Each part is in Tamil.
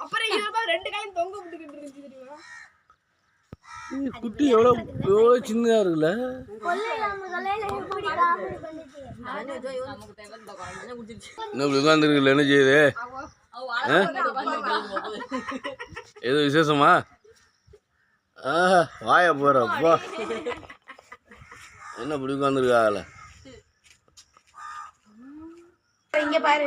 அப்புறம் இதப்பா ரெண்டு காயும் தொங்க விட்டுக்கிட்டு இருந்துச்சு தெரியுமா? குட்டி எவ்வளோ எவ்வளோ சின்னதாக இருக்குல்ல? இப்படி உட்காந்துருக்குல்ல என்ன செய்யுது? ஆ? ஏதோ விசேஷமா? ஆ வாய போகிற அப்பா. என்ன இப்படி உட்காந்துருக்காங்கள இங்க பாரு.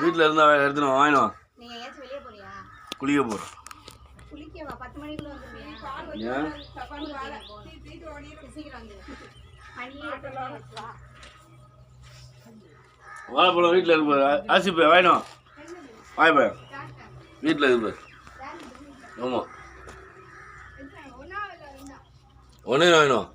வீட்டில் இருந்தா எடுத்துட்டு வா, வாங்கினு வா. நீ ஏன் வெளியே போறியா? குளிக்க போகிறோம் வாழைப்பழம் வீட்டில் இருக்கு பாரு ஆசி போய் வாங்கினு வா. வாய் போய். வீட்டில் இருக்கு பாரு ஆமாம் ஒன்றே வாங்கினோம்